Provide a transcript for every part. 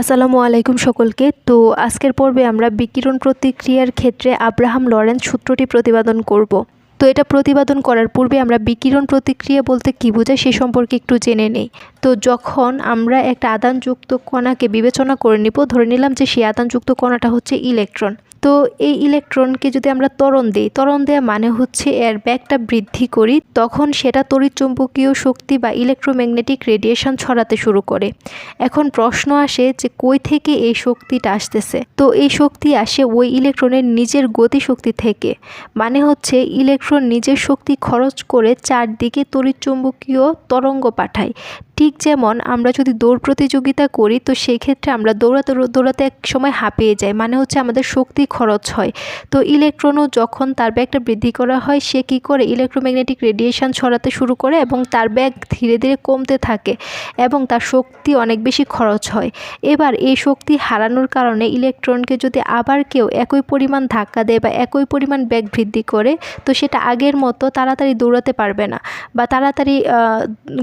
আসসালামু আলাইকুম সকলকে। তো আজকের পর্বে আমরা বিকিরণ প্রতিক্রিয়ার ক্ষেত্রে আব্রাহাম লরেন্স সূত্রটি প্রতিপাদন করব। তো এটা প্রতিপাদন করার পূর্বে আমরা বিকিরণ প্রতিক্রিয়া বলতে কী বোঝায় সে সম্পর্কে একটু জেনে নেই। তো যখন আমরা একটা আদানযুক্ত কণাকে বিবেচনা করে নিব, ধরে নিলাম যে সেই আদানযুক্ত কণাটা হচ্ছে ইলেকট্রন। তো এই ইলেকট্রনকে যদি আমরা ত্বরণ দিই, ত্বরণ দেওয়া মানে হচ্ছে এর ব্যাগটা বৃদ্ধি করি, তখন সেটা তড়িৎচুম্বকীয় শক্তি বা ইলেকট্রোম্যাগনেটিক রেডিয়েশন ছড়াতে শুরু করে। এখন প্রশ্ন আসে যে কই থেকে এই শক্তিটা আসতেছে? তো এই শক্তি আসে ওই ইলেকট্রনের নিজের গতিশক্তি থেকে। মানে হচ্ছে ইলেকট্রন নিজের শক্তি খরচ করে চারদিকে তড়িৎচুম্বকীয় তরঙ্গ পাঠায়। ঠিক যেমন আমরা যদি দৌড় প্রতিযোগিতা করি, তো সেই ক্ষেত্রে আমরা দৌড়াতে দৌড়াতে এক সময় হাঁপিয়ে যাই। মানে হচ্ছে আমাদের শক্তি খরচ হয়। তো ইলেকট্রনও যখন তার ব্যাগটা বৃদ্ধি করা হয়, সে কী করে? ইলেকট্রোম্যাগনেটিক রেডিয়েশন ছড়াতে শুরু করে এবং তার ব্যাগ ধীরে ধীরে কমতে থাকে এবং তার শক্তি অনেক বেশি খরচ হয়। এবার এই শক্তি হারানোর কারণে ইলেকট্রনকে যদি আবার কেউ একই পরিমাণ ধাক্কা দেয় বা একই পরিমাণ ব্যাগ বৃদ্ধি করে, তো সেটা আগের মতো তাড়াতাড়ি দৌড়াতে পারবে না বা তাড়াতাড়ি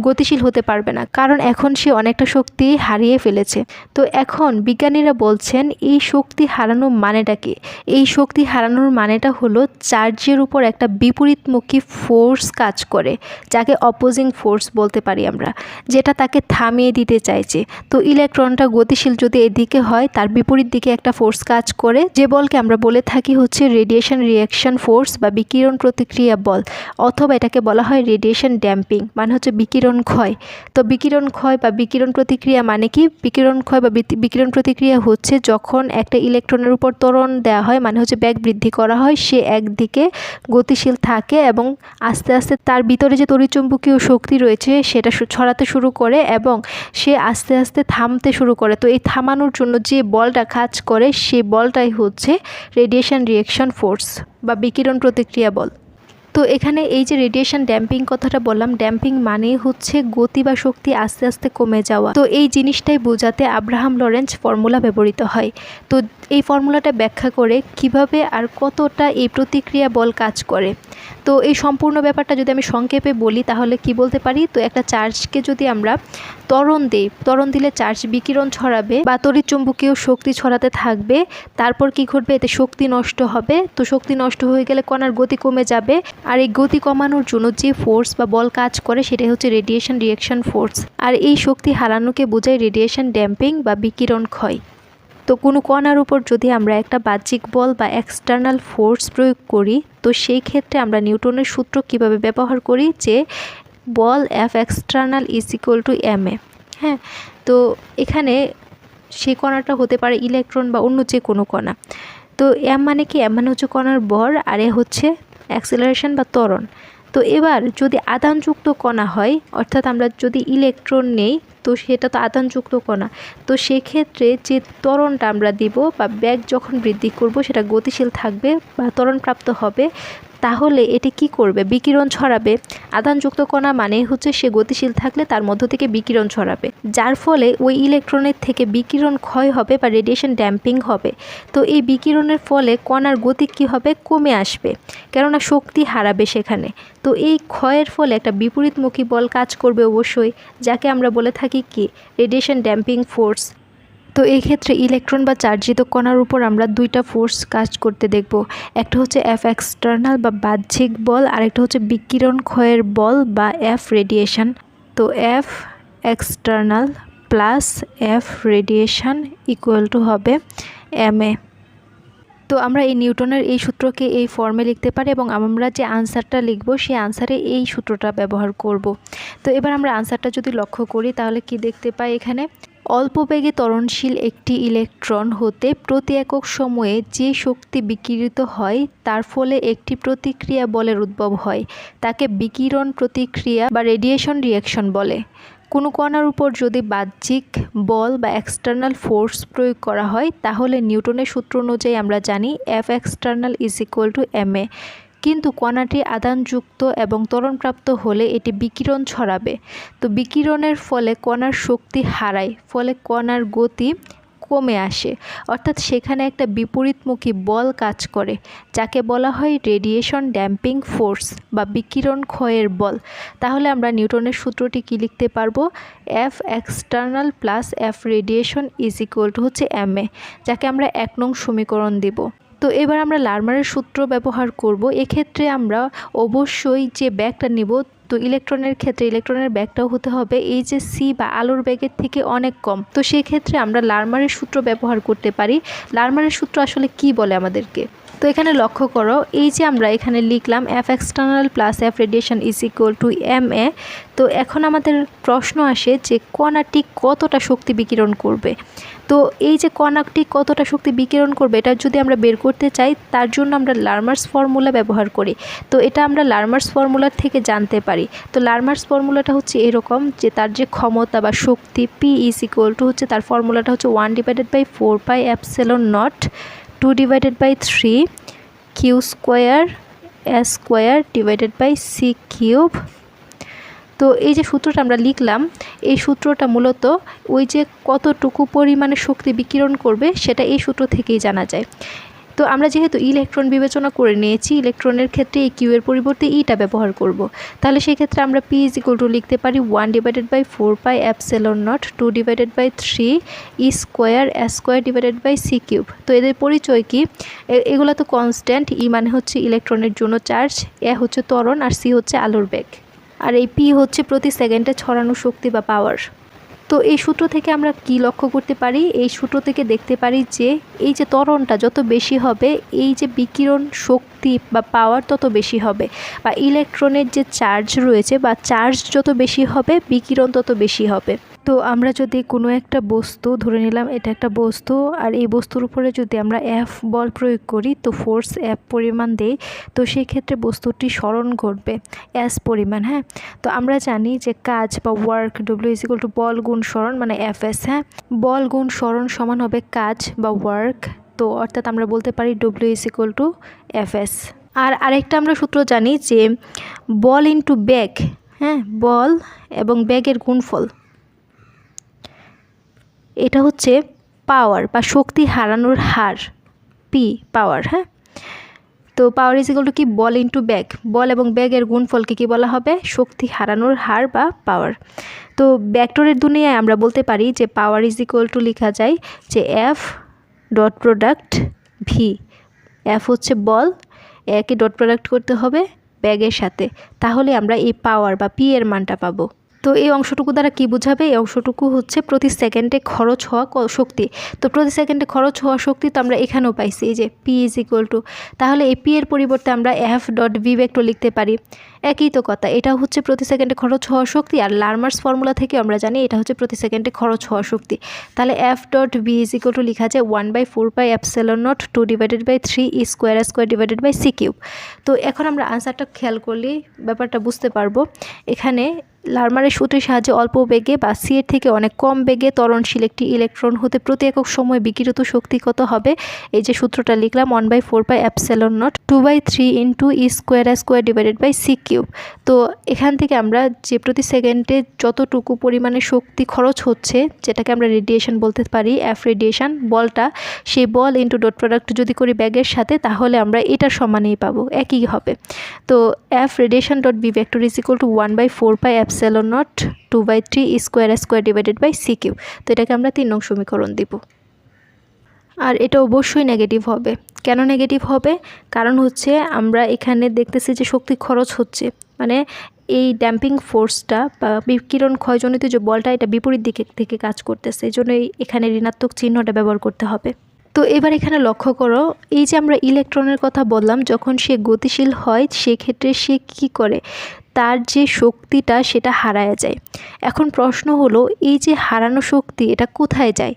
গতিশীল হতে পারবে না। কারণ এখন সে অনেকটা শক্তি হারিয়ে ফেলেছে। তো এখন বিজ্ঞানীরা বলছেন, এই শক্তি হারানোর মানেটা কি? এই শক্তি হারানোর মানেটা হলো চার্জের উপর একটা বিপরীতমুখী ফোর্স কাজ করে, যাকে অপোজিং ফোর্স বলতে পারি আমরা, যেটা তাকে থামিয়ে দিতে চাইছে। তো ইলেকট্রনটা গতিশীল যদি এদিকে হয়, তার বিপরীত দিকে একটা ফোর্স কাজ করে, যে বলকে আমরা বলে থাকি হচ্ছে রেডিয়েশন রিয়াকশন ফোর্স বা বিকিরণ প্রতিক্রিয়া বল, অথবা এটাকে বলা হয় রেডিয়েশন ড্যাম্পিং মানে হচ্ছে বিকিরণ ক্ষয়। তো বিকিরণ ক্ষয় বা বিকিরণ প্রতিক্রিয়া মানে কি? বিকিরণ ক্ষয় বা বিকিরণ প্রতিক্রিয়া হচ্ছে যখন একটা ইলেকট্রনের উপর ত্বরণ দেওয়া হয় মানে হচ্ছে ব্যাগ বৃদ্ধি করা হয়, সে একদিকে গতিশীল থাকে এবং আস্তে আস্তে তার ভিতরে যে তড়িৎচুম্বকীয় শক্তি রয়েছে, সেটা ছড়াতে শুরু করে এবং সে আস্তে আস্তে থামতে শুরু করে। তো এই থামানোর জন্য যে বলটা কাজ করে সেই বলটাই হচ্ছে রেডিয়েশন রিয়েকশন ফোর্স বা বিকিরণ প্রতিক্রিয়া বল। তো এখানে এই যে রেডিয়েশন ড্যাম্পিং কথাটা বললাম ড্যাম্পিং মানে হচ্ছে গতি বা শক্তি আস্তে আস্তে কমে যাওয়া। তো এই জিনিসটাই বোঝাতে আব্রাহাম লরেন্স ফর্মুলা ব্যবহৃত হয়। তো এই ফর্মুলাটা ব্যাখ্যা করে কীভাবে আর কতটা এই প্রতিক্রিয়া বল কাজ করে। তো এই সম্পূর্ণ ব্যাপারটা যদি আমি সংক্ষেপে বলি, তাহলে কি বলতে পারি? তো একটা চার্জকে যদি আমরা তরণ দিই তরণ দিলে চার্জ বিকিরণ ছড়াবে বা তড়িৎ চুম্বকীয় শক্তি ছড়াতে থাকবে। তারপর কি ঘটবে? এতে শক্তি নষ্ট হবে। তো শক্তি নষ্ট হয়ে গেলে কণার গতি কমে যাবে। আর এই গতি কমানোর জন্য যে ফোর্স বা বল কাজ করে, সেটাই হচ্ছে রেডিয়েশন রিয়েকশন ফোর্স আর এই শক্তি হারানোকে বোঝায় রেডিয়েশন ড্যাম্পিং বা বিকিরণ ক্ষয়। তো কোনো কণার উপর যদি আমরা একটা বাহ্যিক বল বা এক্সটার্নাল ফোর্স প্রয়োগ করি, তো সেই ক্ষেত্রে আমরা নিউটনের সূত্র কীভাবে ব্যবহার করি যে বল F external is equal to M A হ্যাঁ তো এখানে সেই কণাটা হতে পারে ইলেকট্রন বা অন্য যে কোনো কণা। তো এম মানে কি? এম মানে হচ্ছে কণার বর আর এ হচ্ছে অ্যাক্সেলারেশন বা ত্বরণ। তো এবার যদি আদানযুক্ত কণা হয়, অর্থাৎ আমরা যদি ইলেকট্রন নেই, তো সেটা তো আদানযুক্ত কণা। তো সেক্ষেত্রে যে ত্বরণটা আমরা দিব বা ব্যাগ যখন বৃদ্ধি করব, সেটা গতিশীল থাকবে বা ত্বরণপ্রাপ্ত হবে। তাহলে এটি কি করবে? বিকিরণ ছড়াবে। আধানযুক্ত কণা মানে হচ্ছে সে গতিশীল থাকলে তার মধ্য থেকে বিকিরণ ছড়াবে। যার ফলে ওই ইলেকট্রনের থেকে বিকিরণ ক্ষয় হবে বা রেডিয়েশন ড্যাম্পিং হবে। তো এই বিকিরণের ফলে কণার গতি কী হবে? কমে আসবে। কেননা শক্তি হারাবে সেখানে। তো এই ক্ষয়ের ফলে একটা বিপরীতমুখী বল কাজ করবে অবশ্যই, যাকে আমরা বলে থাকি কি? রেডিয়েশন ড্যাম্পিং ফোর্স তো এই ক্ষেত্রে ইলেকট্রন বা চার্জিত কণার উপর আমরা দুইটা ফোর্স কাজ করতে দেখব। একটা হচ্ছে এফ এক্সটার্নাল বা বাহ্যিক বল, আরেকটা হচ্ছে বিকিরণ ক্ষয়ের বল বা এফ রেডিয়েশন তো F external plus F radiation equal to হবে এম এ তো আমরা এই নিউটনের এই সূত্রকে এই ফর্মে লিখতে পারি এবং আমরা যে আনসারটা লিখব, সেই আনসারে এই সূত্রটা ব্যবহার করব। তো এবার আমরা আনসারটা যদি লক্ষ্য করি, তাহলে কি দেখতে পাই এখানে? অল্প বেগে ত্বরণশীল একটি ইলেকট্রন হতে প্রতি একক সময়ে যে শক্তি বিকিরিত হয়, তার ফলে একটি প্রতিক্রিয়া বলের উদ্ভব হয়, তাকে বিকিরণ প্রতিক্রিয়া বা রেডিয়েশন রিয়াকশন বলে। কোনো কণার উপর যদি বাহ্যিক বল বা এক্সটার্নাল ফোর্স প্রয়োগ করা হয়, তাহলে নিউটনের সূত্র অনুযায়ী আমরা জানি F external is equal to M A কিন্তু কণাটি আদানযুক্ত এবং ত্বরণপ্রাপ্ত হলে এটি বিকিরণ ছড়াবে। তো বিকিরণের ফলে কণার শক্তি হারায়, ফলে কণার গতি কমে আসে। অর্থাৎ সেখানে একটা বিপরীতমুখী বল কাজ করে, যাকে বলা হয় রেডিয়েশন ড্যাম্পিং ফোর্স বা বিকিরণ ক্ষয়ের বল। তাহলে আমরা নিউটনের সূত্রটি কী লিখতে পারব? F external plus F radiation is equal to হচ্ছে এম এ যাকে আমরা এক নং সমীকরণ দেব। তো এবার আমরা লারমারের সূত্র ব্যবহার করব। এক্ষেত্রে আমরা অবশ্যই যে ব্যাগটা নেব, তো ইলেকট্রনের ক্ষেত্রে ইলেকট্রনের ব্যাগটাও হতে হবে। এই যে সি বা আলোর ব্যাগের থেকে অনেক কম। তো সেই ক্ষেত্রে আমরা লারমারের সূত্র ব্যবহার করতে পারি। লারমারের সূত্র আসলে কি বলে আমাদেরকে? তো এখানে লক্ষ্য করো, এই যে আমরা এখানে লিখলাম F external plus F radiation is equal to M A তো এখন আমাদের প্রশ্ন আসে যে কণাটি কতটা শক্তি বিকিরণ করবে? তো এই যে কণাটি কতটা শক্তি বিকিরণ করবে, এটা যদি আমরা বের করতে চাই, তার জন্য আমরা লার্মার্স ফর্মুলা ব্যবহার করি। তো এটা আমরা লার্মার্স ফর্মুলার থেকে জানতে পারি। তো লার্মার্স ফর্মুলাটা হচ্ছে এরকম যে তার যে ক্ষমতা বা শক্তি পি ইজ ইকুয়াল টু হচ্ছে তার ফর্মুলাটা হচ্ছে one divided by four pi epsilon naught two divided by three Q square S square divided by C cube তো এই যে সূত্রটা আমরা লিখলাম, এই সূত্রটা মূলত ওই যে কতটুকু পরিমাণে শক্তি বিকিরণ করবে, সেটা এই সূত্র থেকেই জানা যায়। তো আমরা যেহেতু ইলেকট্রন বিবেচনা করে নিয়েছি, ইলেকট্রনের ক্ষেত্রে এই কিউ এর পরিবর্তে ইটা ব্যবহার করব। তাহলে সেই ক্ষেত্রে আমরা পি ইজ ইকুয়াল টু লিখতে পারি one divided by four pi epsilon naught two divided by three E square square divided by C cube তো এদের পরিচয় কি? এগুলো তো কনস্ট্যান্ট ই মানে হচ্ছে ইলেকট্রনের জন্য চার্জ এ হচ্ছে ত্বরণ, আর সি হচ্ছে আলোর বেগ। আর এই পি হচ্ছে প্রতি সেকেন্ডে ছড়ানো শক্তি বা পাওয়ার তো এই সূত্র থেকে আমরা কি লক্ষ্য করতে পারি? এই সূত্র থেকে দেখতে পারি যে, এই যে ত্বরণটা যত বেশি হবে, এই যে বিকিরণ শক্তি বা পাওয়ার তত বেশি হবে বা ইলেকট্রনের যে চার্জ রয়েছে বা চার্জ যত বেশি হবে, বিকিরণ তত বেশি হবে। তো আমরা যদি কোনো একটা বস্তু, ধরে নিলাম এটা একটা বস্তু, আর এই বস্তুর উপরে যদি আমরা এফ বল প্রয়োগ করি, তো ফোর্স এফ পরিমাণ দেই, তো সেই ক্ষেত্রে বস্তুটি স্মরণ ঘটবে এস পরিমাণ হ্যাঁ? তো আমরা জানি যে কাজ বা work W is equal to বল গুণ স্মরণ মানে এফ এস হ্যাঁ? বল গুণ স্মরণ সমান হবে কাজ বা ওয়ার্ক তো অর্থাৎ আমরা বলতে পারি W is equal to F S আর আরেকটা আমরা সূত্র জানি যে বল ইন্টু ব্যাগ হ্যাঁ বল এবং ব্যাগের গুণফল। এটা হচ্ছে পাওয়ার বা শক্তি হারানোর হার পি পাওয়ার হ্যাঁ। তো পাওয়ার ইজ ইকুয়াল টু কি? বল ইন্টু ব্যাগ বল এবং ব্যাগের গুণফলকে কি বলা হবে? শক্তি হারানোর হার বা পাওয়ার তো ব্যাক্টরের দুনিয়ায় আমরা বলতে পারি যে পাওয়ার ইজ ইকুয়াল টু লেখা যায় যে F dot product V F হচ্ছে বল একে ডট প্রোডাক্ট করতে হবে ব্যাগের সাথে। তাহলে আমরা এই পাওয়ার বা পি এর মানটা পাবো। তো এই অংশটুকু দ্বারা কি বোঝাবে? এই অংশটুকু হচ্ছে প্রতি সেকেন্ডে খরচ হওয়া শক্তি। তো প্রতি সেকেন্ডে খরচ হওয়া শক্তি তো আমরা এখানেও পাইছি, এই যে পি ইজ ইকুয়াল টু তাহলে এই পি এর পরিবর্তে আমরা এফ ডট ভি ভেক্টর লিখতে পারি। একই তো কথা, এটা হচ্ছে প্রতি সেকেন্ডে খরচ হওয়া শক্তি আর লার্মার্স ফর্মুলা থেকে আমরা জানি এটা হচ্ছে প্রতি সেকেন্ডে খরচ হওয়া শক্তি। তাহলে F dot V is equal to লেখা যায় one by four by epsilon naught two divided by three E square square divided by C cube তো এখন আমরা আনসারটা খেয়াল করলেই ব্যাপারটা বুঝতে পারব। এখানে লার্মারের সূত্রের সাহায্যে অল্প বেগে বা সি এর থেকে অনেক কম বেগে ত্বরণশীল একটি ইলেকট্রন হতে প্রতি একক সময় বিকিরিত শক্তি কত হবে? এই যে সূত্রটা লিখলাম one by four by epsilon naught two by three into E square R square divided by C cube তো এখান থেকে আমরা যে প্রতি সেকেন্ডে যতটুকু পরিমাণে শক্তি খরচ হচ্ছে, যেটাকে আমরা রেডিয়েশন বলতে পারি অ্যাফ রেডিয়েশন বলটা, সেই বল ইন্টু ডট প্রোডাক্ট যদি করি ব্যাগের সাথে, তাহলে আমরা এটার সমানেই পাবো, একই হবে। তো F radiation dot B vector is equal to one by four by epsilon naught two by three square square divided by C Q তো এটাকে আমরা তিন নং সমীকরণ দিব। আর এটা অবশ্যই নেগেটিভ হবে। কেন নেগেটিভ হবে? কারণ হচ্ছে আমরা এখানে দেখতেছি যে শক্তি খরচ হচ্ছে। মানে এই ড্যাম্পিং ফোর্সটা বা বিকিরণ ক্ষয়জনিত যে বলটা, এটা বিপরীত দিকে থেকে কাজ করতেছে। এই জন্য এখানে ঋণাত্মক চিহ্নটা ব্যবহার করতে হবে। তো এবার এখানে লক্ষ্য করো, এই যে আমরা ইলেকট্রনের কথা বললাম, যখন সে গতিশীল হয়, সেক্ষেত্রে সে কি করে? তার যে শক্তিটা সেটা হারায় যায়। এখন প্রশ্ন হলো, এই যে হারানো শক্তি, এটা কোথায় যায়?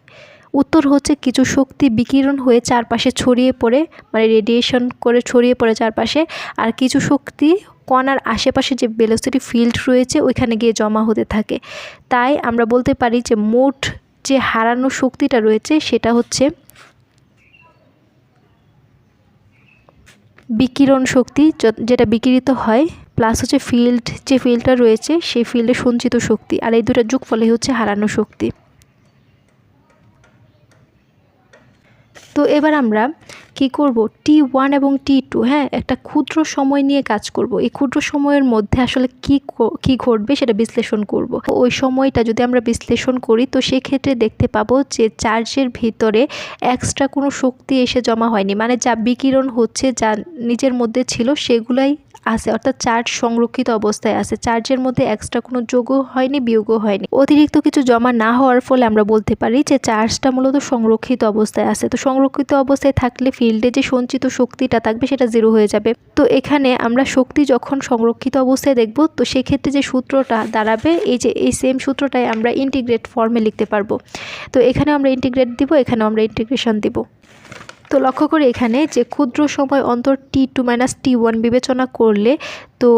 উত্তর হচ্ছে কিছু শক্তি বিকিরণ হয়ে চারপাশে ছড়িয়ে পড়ে মানে রেডিয়েশন করে ছড়িয়ে পড়ে চারপাশে, আর কিছু শক্তি কণার আশেপাশে যে ভেলোসিটি ফিল্ড রয়েছে, ওইখানে গিয়ে জমা হতে থাকে। তাই আমরা বলতে পারি যে মোট যে হারানো শক্তিটা রয়েছে, সেটা হচ্ছে বিকিরণ শক্তি যেটা বিকিরিত হয় প্লাস হচ্ছে ফিল্ড যে ফিল্ডটা রয়েছে, সেই ফিল্ডে সঞ্চিত শক্তি, আর এই দুটা যুগ ফলে হচ্ছে হারানো শক্তি। তো এবার আমরা কি করব? টি ওয়ান এবং টি টু হ্যাঁ? একটা ক্ষুদ্র সময় নিয়ে কাজ করব। এই ক্ষুদ্র সময়ের মধ্যে আসলে কি কি ঘটবে সেটা বিশ্লেষণ করব। ওই সময়টা যদি আমরা বিশ্লেষণ করি, তো সেক্ষেত্রে দেখতে পাবো যে চার্জের ভিতরে এক্সট্রা কোনো শক্তি এসে জমা হয়নি। মানে যা বিকিরণ হচ্ছে, যা নিজের মধ্যে ছিল, সেগুলাই আছে, অর্থাৎ চার্জ সংরক্ষিত অবস্থায় আছে। চার্জের মধ্যে এক্সট্রা কোনো যোগও হয়নি, বিয়োগও হয়নি। অতিরিক্ত কিছু জমা না হওয়ার ফলে আমরা বলতে পারি যে চার্জটা মূলত সংরক্ষিত অবস্থায় আছে। তো সংরক্ষিত অবস্থায় থাকলে ফিল্ডে যে সঞ্চিত শক্তিটা থাকবে সেটা জিরো হয়ে যাবে। তো এখানে আমরা শক্তি যখন সংরক্ষিত অবস্থায় দেখব, তো সেক্ষেত্রে যে সূত্রটা দাঁড়াবে, এই যে এই সেম সূত্রটাই আমরা ইন্টিগ্রেট ফর্মে লিখতে পারব। তো এখানে আমরা ইন্টিগ্রেট দিব এখানে আমরা ইন্টিগ্রেশন দিব। তো লক্ষ্য করে এখানে যে ক্ষুদ্র সময় অন্তর T two minus T one বিবেচনা করলে তো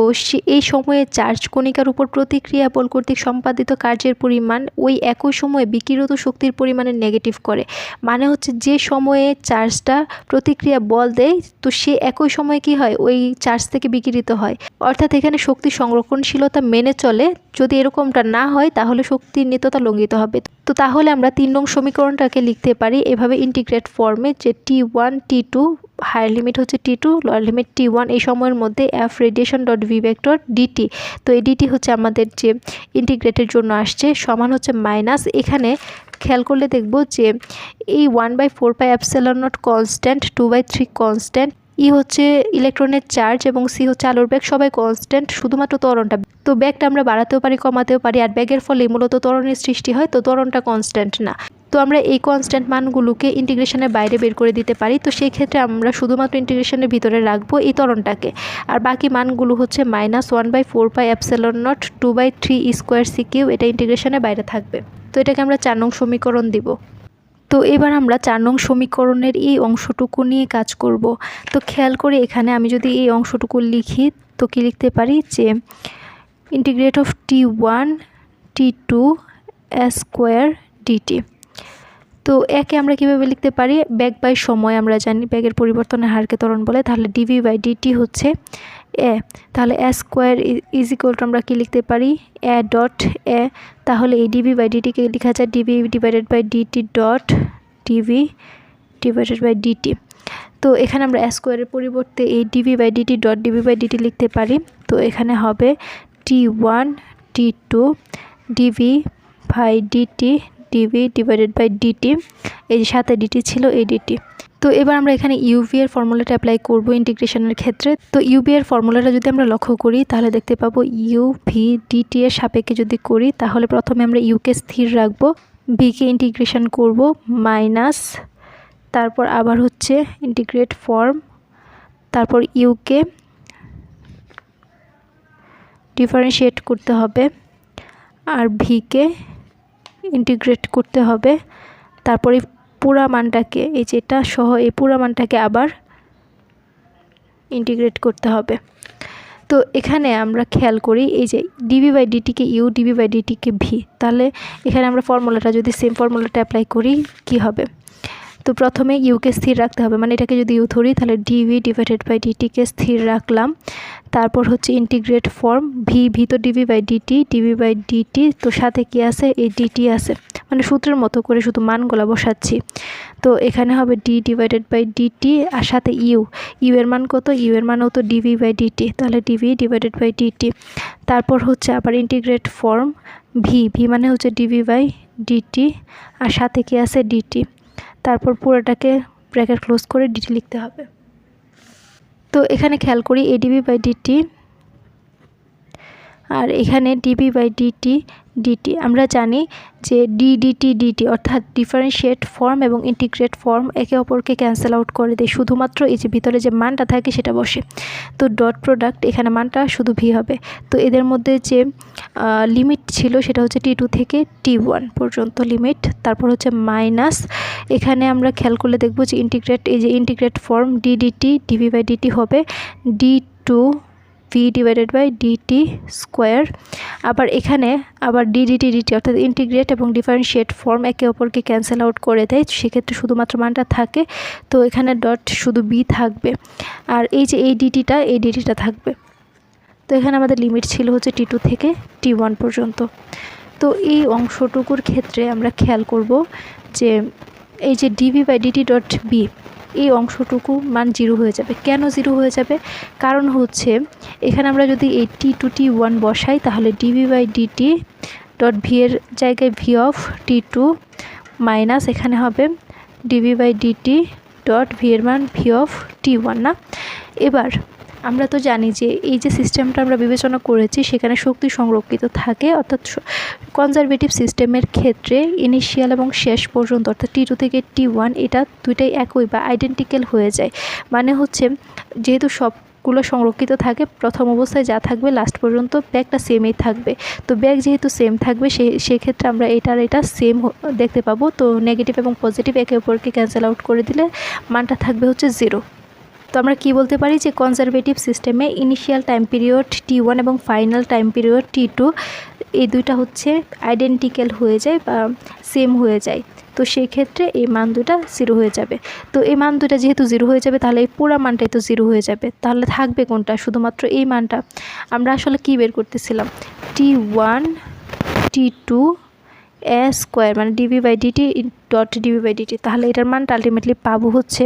এই সময়ে চার্জ কণিকার উপর প্রতিক্রিয়া বল কর্তৃক সম্পাদিত কার্যের পরিমাণ ওই একই সময়ে বিকিরিত শক্তির পরিমাণের নেগেটিভ করে। মানে হচ্ছে যে সময়ে চার্জটা প্রতিক্রিয়া বল দেয়, তো সে একই সময়ে কি হয়? ওই চার্জ থেকে বিকিরিত হয়। অর্থাৎ এখানে শক্তি সংরক্ষণশীলতা মেনে চলে। যদি এরকমটা না হয়, তাহলে শক্তির নিত্যতা লঙ্ঘিত হবে। তো তাহলে আমরা তিন নং সমীকরণটাকে লিখতে পারি এভাবে ইন্টিগ্রেট ফর্মে যে T one T two higher limit হচ্ছে T two lower limit T one এই সময়ের মধ্যে F radiation dot V vector DT তো এই ডিটি হচ্ছে আমাদের যে ইন্টিগ্রেটের জন্য আসছে, সমান হচ্ছে মাইনাস এখানে খেয়াল করলে দেখব যে এই one by four by epsilon naught constant two by three constant E হচ্ছে ইলেকট্রনের চার্জ এবং সি হচ্ছে আলোর ব্যাগ সবাই কনস্ট্যান্ট শুধুমাত্র ত্বরণটা। তো ব্যাগটা আমরা বাড়াতেও পারি, কমাতেও পারি, আর ব্যাগের ফলে মূলত ত্বরণের সৃষ্টি হয়, তো ত্বরণটা কনস্ট্যান্ট না। তো আমরা এই কনস্ট্যান্ট মানগুলোকে ইন্টিগ্রেশনের বাইরে বের করে দিতে পারি, তো সেই ক্ষেত্রে আমরা শুধুমাত্র ইন্টিগ্রেশনের ভিতরে রাখব এই তরণটাকে আর বাকি মানগুলো হচ্ছে minus one by four by epsilon naught two by three square C Q এটা ইন্টিগ্রেশনের বাইরে থাকবে। তো এটাকে আমরা চার নং সমীকরণ দিব। তো এবার আমরা চার নং সমীকরণের এই অংশটুকু নিয়ে কাজ করব। তো খেয়াল করে এখানে আমি যদি এই অংশটুকু লিখি, তো কি লিখতে পারি? যে integrate of T one T two square DT তো একে আমরা কীভাবে লিখতে পারি? ব্যাগ বাই সময় আমরা জানি, ব্যাগের পরিবর্তনের হারকে ত্বরণ বলে। তাহলে ডিভি বাই ডিটি হচ্ছে এ, তাহলে A square is equal to আমরা কী লিখতে পারি? এ ডট এ তাহলে এই ডিভি বাই ডিটিকে লেখা যায় DV divided by DT dot DV divided by DT তো এখানে আমরা এ স্কোয়ারের পরিবর্তে এই DV by DT dot DV by DT লিখতে পারি। তো এখানে হবে T one T two DV by DT DV divided by DT এই যে সাথে ডিটি ছিল, এই ডিটি তো এবার আমরা এখানে ইউভি এর ফর্মুলাটা অ্যাপ্লাই করব ইন্টিগ্রেশনের ক্ষেত্রে। তো ইউভি এর ফর্মুলাটা যদি আমরা লক্ষ্য করি, তাহলে দেখতে পাবো ইউ ভি ডিটি এর সাপেক্ষে যদি করি, তাহলে প্রথমে আমরা ইউকে স্থির রাখব বিকে ইন্টিগ্রেশন করব মাইনাস তারপর আবার হচ্ছে ইন্টিগ্রেট ফর্ম তারপর ইউকে ডিফারেন্সিয়েট করতে হবে, আর ভিকে ইন্টিগ্রেট করতে হবে, তারপরে পুরা মানটাকে, এই যেটা সহ, এই পুরা মানটাকে আবার ইন্টিগ্রেট করতে হবে। তো এখানে আমরা খেয়াল করি, এই যে ডিবি বাই ডিটিকে ইউ ডিবি বাই ডিটিকে ভি তাহলে এখানে আমরা ফর্মুলাটা যদি সেম ফর্মুলাটা অ্যাপ্লাই করি, কি হবে? তো প্রথমে ইউকে স্থির রাখতে হবে। মানে এটাকে যদি ইউ ধরি, তাহলে ডিভি ডিভাইডেড বাই ডিটিকে স্থির রাখলাম। তারপর হচ্ছে ইন্টিগ্রেট ফর্ম ভি ভি তো DV by DT DV by DT তো সাথে কি আছে? এই ডিটি আছে। মানে সূত্রের মতো করে শুধু মানগুলো বসাচ্ছি। তো এখানে হবে ডি ডিভাইডেড বাই ডিটি আর সাথে ইউ ইউ এর মান কত? ইউ এর মানও তো ডিভি বাই ডিটি তাহলে ডিভি ডিভাইডেড বাই ডিটি তারপর হচ্ছে আবার ইন্টিগ্রেট ফর্ম ভি ভি মানে হচ্ছে ডিভি বাই ডিটি আর সাথে কি আছে? ডিটি তারপর পুরোটাকে ব্র্যাকেট ক্লোজ করে ডিটি লিখতে হবে। তো এখানে খেয়াল করি এডিবি বাই ডিটি আর এখানে ডিবি বাই ডিটি ডিটি আমরা জানি যে ডিডিটি ডিটি অর্থাৎ ডিফারেন্সিয়েট ফর্ম এবং ইন্টিগ্রেট ফর্ম একে অপরকে ক্যান্সেল আউট করে দেয়। শুধুমাত্র এই যে ভিতরে যে মানটা থাকে সেটা বসে। তো ডট প্রোডাক্ট এখানে মানটা শুধু ভি হবে। তো এদের মধ্যে যে লিমিট ছিল সেটা হচ্ছে টি টু থেকে টি ওয়ান পর্যন্ত লিমিট তারপর হচ্ছে মাইনাস এখানে আমরা খেয়াল করলে দেখব যে ইন্টিগ্রেট এই যে integrate form D DT DV by DT হবে D two V divided by DT square আবার এখানে আবার ডিডিটি ডিটি অর্থাৎ ইন্টিগ্রেট এবং ডিফারেন্সিয়েট ফর্ম একে অপরকে ক্যান্সেল আউট করে দেয়, সেক্ষেত্রে শুধুমাত্র মানটা থাকে। তো এখানে ডট শুধু বি থাকবে। আর এই যে এই ডিটিটা এই ডিটিটা থাকবে। তো এখানে আমাদের লিমিট ছিল হচ্ছে টি টু থেকে টি ওয়ান পর্যন্ত। তো এই অংশটুকুর ক্ষেত্রে আমরা খেয়াল করব যে এই যে DV by DT dot B এই অংশটুকু মান জিরো হয়ে যাবে। কেন জিরো হয়ে যাবে? কারণ হচ্ছে, এখানে আমরা যদি এই টি টু টি ওয়ান বসাই, তাহলে DV by DT dot V এর জায়গায় V of T two minus এখানে হবে DV by DT dot V এর মান ভি অফ টি ওয়ান না? এবার আমরা তো জানি যে এই যে সিস্টেমটা আমরা বিবেচনা করেছি, সেখানে শক্তি সংরক্ষিত থাকে, অর্থাৎ কনজারভেটিভ সিস্টেমের ক্ষেত্রে ইনিশিয়াল এবং শেষ পর্যন্ত, অর্থাৎ টি টু থেকে টি ওয়ান এটা দুইটাই একই বা আইডেন্টিক্যাল হয়ে যায়। মানে হচ্ছে যেহেতু সবগুলো সংরক্ষিত থাকে, প্রথম অবস্থায় যা থাকবে লাস্ট পর্যন্ত ব্যাগটা সেমই থাকবে। তো ব্যাগ যেহেতু সেম থাকবে, সে, সেক্ষেত্রে আমরা এটার এটা সেম দেখতে পাবো। তো নেগেটিভ এবং পজিটিভ একে অপরকে ক্যান্সেল আউট করে দিলে মানটা থাকবে হচ্ছে জিরো তো আমরা কি বলতে পারি যে কনজারভেটিভ সিস্টেমে initial time period T one এবং final time period T two এই দুইটা হচ্ছে আইডেন্টিক্যাল হয়ে যায় বা সেম হয়ে যায়। তো সেই ক্ষেত্রে এই মান দুটা জিরো হয়ে যাবে। তো এই মান দুটা যেহেতু জিরো হয়ে যাবে, তাহলে এই পুরো মানটাই তো জিরো হয়ে যাবে। তাহলে থাকবে কোনটা? শুধুমাত্র এই মানটা। আমরা আসলে কী বের করতেছিলাম? T one T two A square মানে DB by DT dot DB by DT তাহলে এটার মানটা আলটিমেটলি পাবো হচ্ছে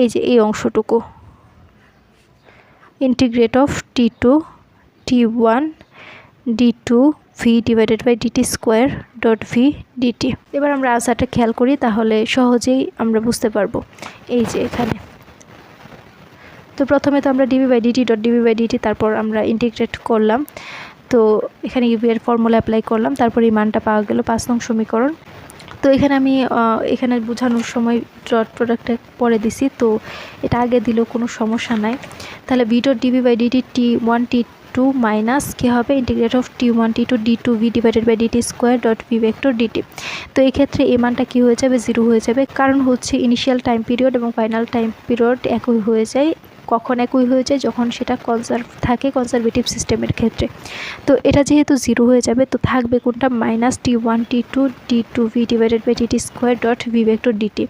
এই যে এই অংশটুকু। Integrate of T two T one D two V divided by DT square dot V DT এবার আমরা আনসারটা খেয়াল করি, তাহলে সহজেই আমরা বুঝতে পারব। এই যে এখানে। তো প্রথমে তো আমরা DB by DT dot DB by DT তারপর আমরা ইন্টিগ্রেট করলাম। তো এখানে ইউবি ফর্মুলা অ্যাপ্লাই করলাম, তারপর এই মানটা পাওয়া গেল পাঁচ নং সমীকরণ। তো এখানে আমি এখানে বোঝানোর সময় ডট প্রোডাক্টটা পরে দিছি, তো এটা আগে দিলেও কোনো সমস্যা নাই। তাহলে V dot DB by DT T one T two minus কী হবে? Integrate of T one T two D two V divided by DT square dot V vector DT তো এই ক্ষেত্রে এই মানটা কী হয়ে যাবে? জিরো হয়ে যাবে। কারণ হচ্ছে ইনিশিয়াল টাইম পিরিয়ড এবং ফাইনাল টাইম পিরিয়ড একই হয়ে যায়। কখন একই হয়ে যায়, যখন সেটা কনজার্ভ থাকে কনজারভেটিভ সিস্টেমের ক্ষেত্রে। তো এটা যেহেতু জিরো হয়ে যাবে, তো থাকবে কোনটা? Minus T one T two D two V divided by DT square dot V vector DT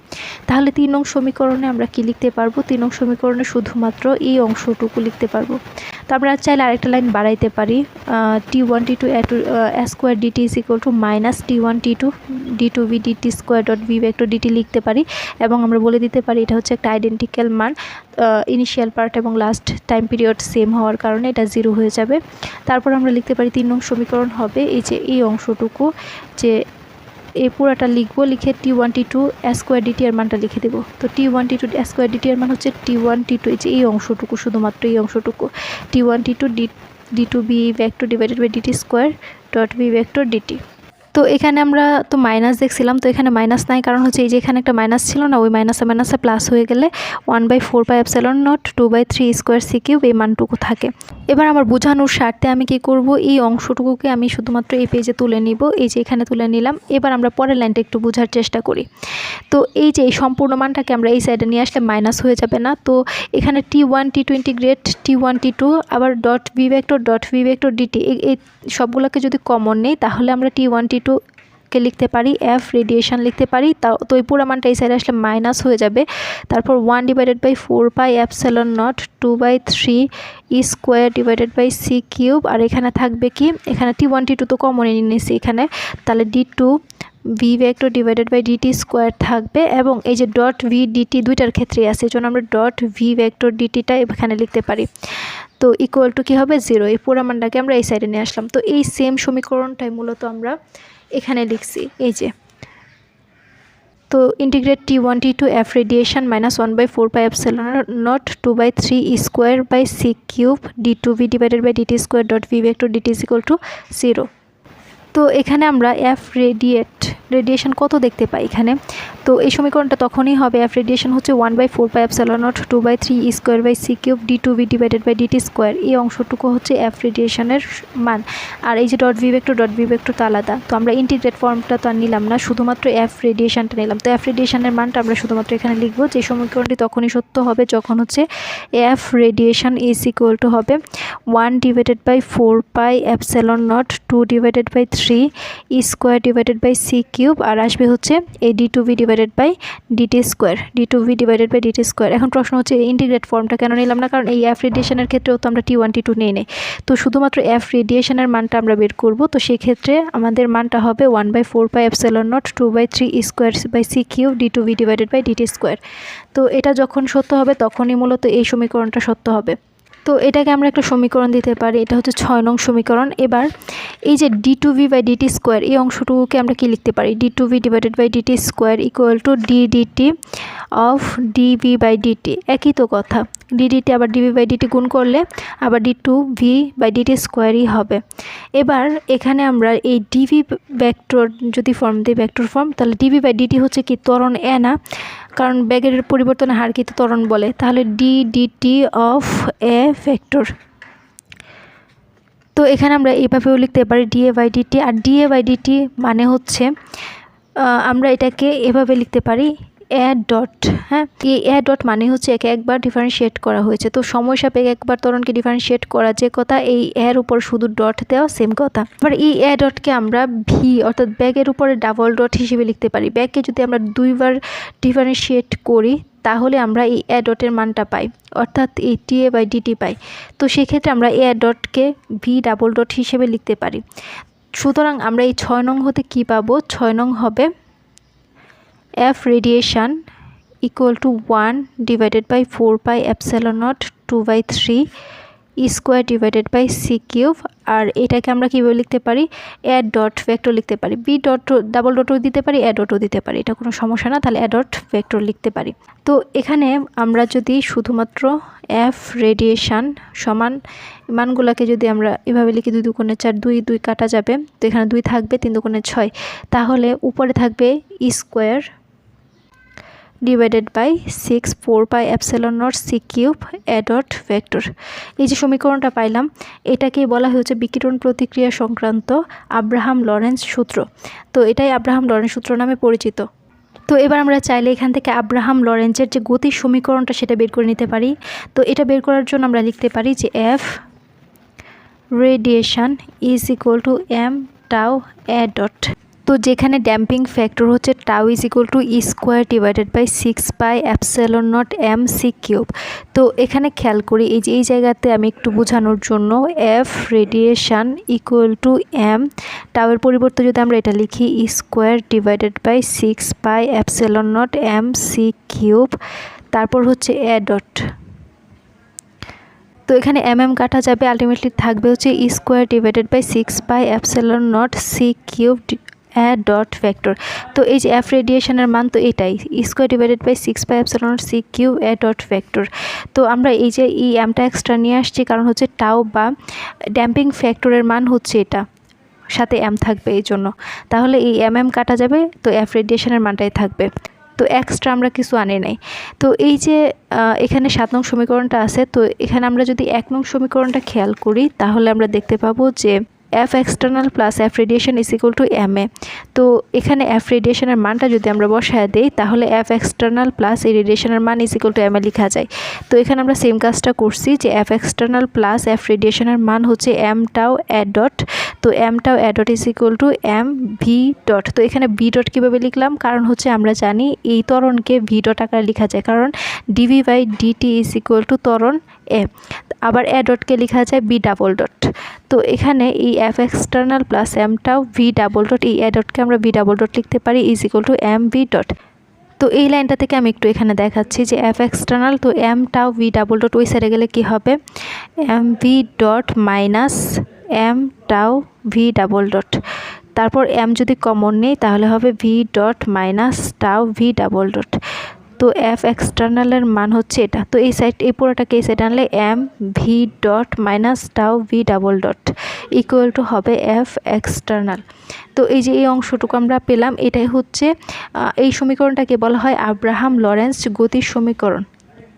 তাহলে তিন নং সমীকরণে আমরা কি লিখতে পারব? তিন নং সমীকরণে শুধুমাত্র এই অংশটুকু লিখতে পারব। তো আমরা চাইলে আরেকটা লাইন বাড়াইতে পারি। T one T two square DT is equal to minus T one T two D two V DT square dot V vector DT লিখতে পারি। এবং আমরা বলে দিতে পারি, এটা হচ্ছে একটা আইডেন্টিক্যাল মান। ইনিশিয়াল পার্ট এবং লাস্ট টাইম পিরিয়ড সেম হওয়ার কারণে এটা জিরো হয়ে যাবে। তারপর আমরা লিখতে পারি তিন নং সমীকরণ হবে এই যে এই অংশটুকু, যে এই পুরাটা লিখব, লিখে T one T two square DT এর মানটা লিখে দেবো। তো T one T two square DT এর মান হচ্ছে টি ওয়ান টি টু এই যে এই অংশটুকু, শুধুমাত্র এই অংশটুকু। T one T two D D two B vector divided by DT square dot B vector DT তো এখানে আমরা তো মাইনাস দেখছিলাম, তো এখানে মাইনাস নাই, কারণ হচ্ছে এই যে এখানে একটা মাইনাস ছিল না, ওই মাইনাসে মাইনাসে প্লাস হয়ে গেলে one by four by epsilon naught two by three square C cube এই মানটুকু থাকে। এবার আমার বোঝানোর স্বার্থে আমি কি করব? এই অংশটুকুকে আমি শুধুমাত্র এই পেজে তুলে নিব, এই যে এখানে তুলে নিলাম, এবার আমরা পরের লাইনটা একটু বোঝার চেষ্টা করি। তো এই যে এই সম্পূর্ণ মানটাকে আমরা এই সাইডে নিয়ে আসলে মাইনাস হয়ে যাবে না, তো এখানে T one T two integrate T one T two আবার dot V vector dot V vector DT এই সবগুলোকে যদি কমন নেই, তাহলে আমরা টি ওয়ান টি টু কে লিখতে পারি এফ রেডিয়েশন লিখতে পারি, তা তো এই পুরো মানটা এই সাইডে আসলে মাইনাস হয়ে যাবে। তারপর one divided by four by epsilon naught two by three E square divided by C cube আর এখানে থাকবে কি? এখানে টি ওয়ান টি টু তো কমন নিয়ে নিয়েছি এখানে। তাহলে D two V vector divided by DT square থাকবে এবং এই যে ডট ভি ডিটি দুইটার ক্ষেত্রে আছে এই জন্য আমরা ডট ভি ভেক্টর ডিটিটা এখানে লিখতে পারি। তো ইকুয়াল টু কী হবে? জিরো এই পুরো মানটাকে আমরা এই সাইডে নিয়ে আসলাম। তো এই সেম সমীকরণটাই মূলত আমরা এখানে লিখছি, এই যে। তো integrate T one T two F radiation minus one by four by epsilon naught two by three square by C cube D two V divided by DT square dot V vector DT is equal to zero তো এখানে আমরা F radiate radiation কত দেখতে পাই এখানে? তো এই সমীকরণটা তখনই হবে এফ রেডিয়েশন হচ্ছে one by four by epsilon naught two by three square by C cube D two B divided by DT square এই অংশটুকু হচ্ছে এফ রেডিয়েশনের মান। আর এই যে dot V vector dot V vector তো আলাদা। তো আমরা ইন্টিগ্রেট ফর্মটা তো আর নিলাম না, শুধুমাত্র এফ রেডিয়েশনটা নিলাম। তো এফ রেডিয়েশনের মানটা আমরা শুধুমাত্র এখানে লিখব যে সমীকরণটি তখনই সত্য হবে যখন হচ্ছে F radiation is equal to হবে one divided by four by epsilon naught two divided by three three E square divided by C cube আর আসবে হচ্ছে এই D two V divided by DT square D two V divided by DT square এখন প্রশ্ন হচ্ছে integrate ফর্মটা কেন নিলাম না? কারণ এই এফ রেডিয়েশনের ক্ষেত্রেও তো আমরা টি ওয়ান টি টু নিয়ে নেই। তো শুধুমাত্র এফ রেডিয়েশনের মানটা আমরা বের করব। তো সেক্ষেত্রে আমাদের মানটা হবে one by four by epsilon naught two by three square by C cube D two V divided by DT square তো এটা যখন সত্য হবে, তখনই মূলত এই সমীকরণটা সত্য হবে। তো এটাকে আমরা একটা সমীকরণ দিতে পারি, এটা হচ্ছে ছয় নং সমীকরণ। এবার এই যে D two V by DT square এই অংশটুকুকে আমরা কি লিখতে পারি? D two V divided by DT square equal to D DT of DV by DT একই তো কথা। ডিডিটি আবার ডিভি বাই ডিটি গুণ করলে আবার D two V by DT স্কোয়ারই হবে। এবার এখানে আমরা এই ডিভি ভেক্টর যদি ফর্ম দিই ভেক্টর ফর্ম তাহলে ডিভি বাই ডিটি হচ্ছে কি? ত্বরণ এ না। কারণ ব্যাগের পরিবর্তনে হার কিন্তু ত্বরণ বলে, তাহলে D DT of A factor তো এখানে আমরা এইভাবেও লিখতে পারি ডিএ বাই ডিটি আর ডিএ বাই ডিটি মানে হচ্ছে আমরা এটাকে এভাবে লিখতে পারি এ ডট হ্যাঁ? এই এ ডট মানে হচ্ছে একে একবার ডিফারেন্সিয়েট করা হয়েছে। তো সময় সাপেক্ষে একবার ত্বরণকে ডিফারেন্সিয়েট করা যে কথা, এই এর উপর শুধু ডট দেওয়া সেম কথা। এবার এই এ ডটকে আমরা ভি অর্থাৎ ব্যাগের উপরে ডাবল ডট হিসেবে লিখতে পারি। ব্যাগকে যদি আমরা দুইবার ডিফারেন্সিয়েট করি, তাহলে আমরা এই এ ডটের মানটা পাই, অর্থাৎ এই টি এ বাই ডিটি পাই। তো সেক্ষেত্রে আমরা এ ডটকে ভি ডাবল ডট হিসেবে লিখতে পারি। সুতরাং আমরা এই ছয় নং হতে কী পাবো? ছয় নং হবে F radiation equal to 1 divided by 4 pi epsilon naught 2 by 3 E square divided by C cube আর এটাকে আমরা কীভাবে লিখতে পারি? এ ডট ভেক্টর লিখতে পারি। বি ডট ডাবল ডটও দিতে পারি এ ডটও দিতে পারি। এটা কোনো সমস্যা না, তাহলে এ ডট ভেক্টর লিখতে পারি। তো এখানে আমরা যদি শুধুমাত্র এফ রেডিয়েশান সমান মানগুলোকে যদি আমরা এভাবে লিখি, দুই দুকোণে চার, দুই দুই কাটা যাবে। তো এখানে দুই থাকবে, তিন দুকোণে ছয়। তাহলে উপরে থাকবে e square divided by six four by epsilon naught c cube a dot vector এই যে সমীকরণটা পাইলাম, এটাকেই বলা হয়েছে বিকিরণ প্রতিক্রিয়া সংক্রান্ত আব্রাহাম লরেন্স সূত্র। তো এটাই আব্রাহাম লরেন্স সূত্র নামে পরিচিত। তো এবার আমরা চাইলে এখান থেকে আব্রাহাম লরেন্সের যে গতির সমীকরণটা সেটা বের করে নিতে পারি। তো এটা বের করার জন্য আমরা লিখতে পারি যে F radiation is equal to m tau a dot তো যেখানে ড্যাম্পিং ফ্যাক্টর হচ্ছে tau is equal to e square divided by six by epsilon naught m c cube তো এখানে খেয়াল করি, এই যে, এই জায়গাতে আমি একটু বোঝানোর জন্য F radiation equal to m টাওয়ের পরিবর্তে যদি আমরা এটা লিখি e square divided by six by epsilon naught m c cube তারপর হচ্ছে এ ডট তো এখানে এম এম কাটা যাবে আলটিমেটলি থাকবে হচ্ছে e square divided by six by epsilon naught c cube a dot vector তো এই যে এফ রেডিয়েশনের মান তো এটাই square divided by six by epsilon c cube a dot vector তো আমরা এই যে ই এমটা এক্সট্রা নিয়ে আসছি, কারণ হচ্ছে টাও বা ড্যাম্পিং ফ্যাক্টরের মান হচ্ছে এটা, সাথে এম থাকবে এই জন্য। তাহলে এই এম এম কাটা যাবে, তো এফ রেডিয়েশনের মানটাই থাকবে। তো এক্সট্রা আমরা কিছু আনি নাই। তো এই যে এখানে সাত নং সমীকরণটা আছে, তো এখানে আমরা যদি এক নং সমীকরণটা খেয়াল করি, তাহলে আমরা দেখতে পাবো যে F external plus F radiation is equal to m a তো এখানে এফ রেডিয়েশনের মানটা যদি আমরা বসায় দিই, তাহলে এফ এক্সটার্নাল প্লাস এই রেডিয়েশনের মান is equal to m a লেখা যায়। তো এখানে আমরা সেম কাজটা করছি যে এফ এক্সটার্নাল প্লাস এফ রেডিয়েশনের মান হচ্ছে এম টাও অ্যাড ডট তো m tau a dot is equal to m v dot তো এখানে ভি ডট কীভাবে লিখলাম? কারণ হচ্ছে আমরা জানি এই ত্বরণকে ভি ডট আকারে লেখা যায়, কারণ d v by d t is equal to ত্বরণ এ, আবার এ লেখা যায় বি ডাবল ডট তো এখানে এই F external plus m tau v double dot এই এ ডটকে আমরা ভি ডাবল ডট লিখতে পারি is equal to m v dot তো এই লাইনটা থেকে আমি একটু এখানে দেখাচ্ছি যে এফ এক্সটার্নাল তো m tau v double dot ওই সাইডে গেলে কী হবে? M v dot minus m tau v double dot তারপর এম যদি কমন নেই, তাহলে হবে v dot minus tau v double dot তো এফ এক্সটার্নালের মান হচ্ছে এটা। তো এই সাইড এই পুরোটাকে এই সাইড আনলে m v dot minus tau v double dot equal to হবে এফ এক্সটার্নাল তো এই যে এই অংশটুকু আমরা পেলাম, এটাই হচ্ছে এই সমীকরণটাকে বলা হয় আব্রাহাম লরেন্স গতি সমীকরণ।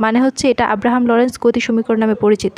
মানে হচ্ছে এটা আব্রাহাম লরেন্স গতি সমীকরণ নামে পরিচিত।